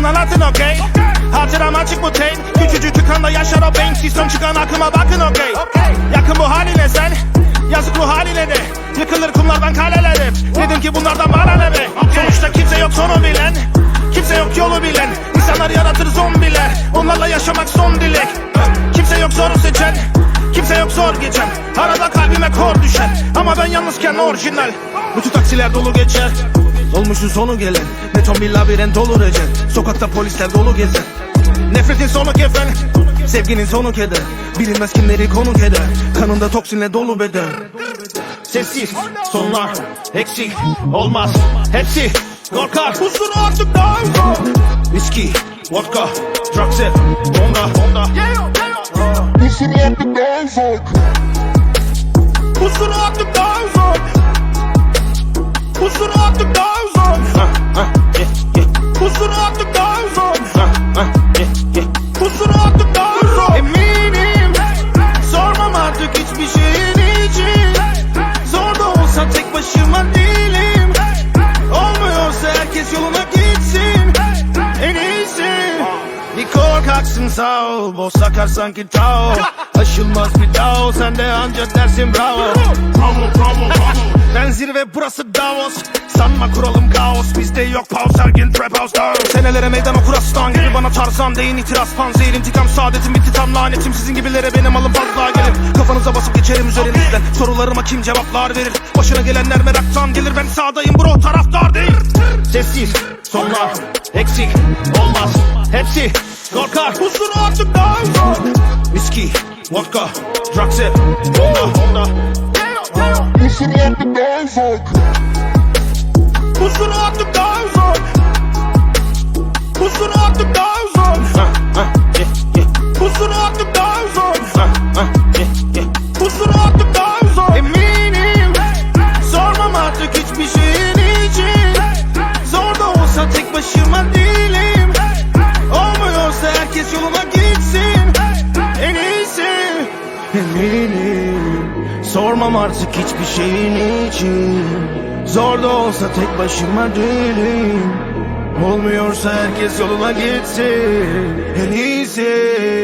Sakın anlatın okey Hatıram açık bu tape. Küçücük tıkanda yaşar o beyin Sistem çıkan aklıma bakın okey Yakın bu haline sen? Yazık bu haline de? Yıkılır kumlardan kaleler hep. Dedim ki bunlardan bana ne be? Sonuçta kimse yok sonu bilen. Kimse yok yolu bilen. İnsanlar yaratır zombiler. Onlarla yaşamak son dilek. Kimse yok zoru seçen. Kimse yok zor geçen. Arada kalbime kor düşen. Ama ben yalnızken orijinal. Bütün taksiler dolu geçer Olmuşun sonu gelen Beton bir labirent olur ecel Sokakta polisler dolu gezer. Nefretin sonu kefen Sevginin sonu keder. Bilinmez kimleri konuk eder Kanında toksinle dolu beden Sessiz sonlar eksik olmaz Hepsi korkar. Huzuru artık daha Viski, vodka, drugs hep onda. Onda Listen up and down folk. Huzuru artık daha zor Huzuru artık daha zor Huzuru artık daha zor Huzuru korkaksın sağ ol. Boz sakar sanki tao. Aşılmaz bir dağ Sen de ancak dersin bravo. Ben zirve burası Davos. Sanma kuralım kaos Bizde yok pause her gün trap house down Senelere meydan okur aslan gibi Bana tarzan deyin itiraz panzehir intikam saadetim bitti tam lanetim. Sizin gibilere benim alım fazla gelir. Kafanıza basıp geçerim üzerinizden Sorularıma kim cevaplar verir? Başına gelenler meraktan gelir Ben sağdayım bro taraftar değil Sessiz sonlar eksik olmaz. Hepsi korkar Huzuru artık daha zor Viski, vodka, drugs hep onda onda. Up and down folk. Huzuru artık daha zor Huzuru artık daha zor Huzuru artık daha zor Huzuru artık daha zor Eminim. Sormam artık hiçbir şeyin için. Zor da olsa tek başıma değilim Sormam artık hiçbir şeyin için. Zor da olsa tek başıma değilim. Olmuyorsa herkes yoluna gitsin. En iyisi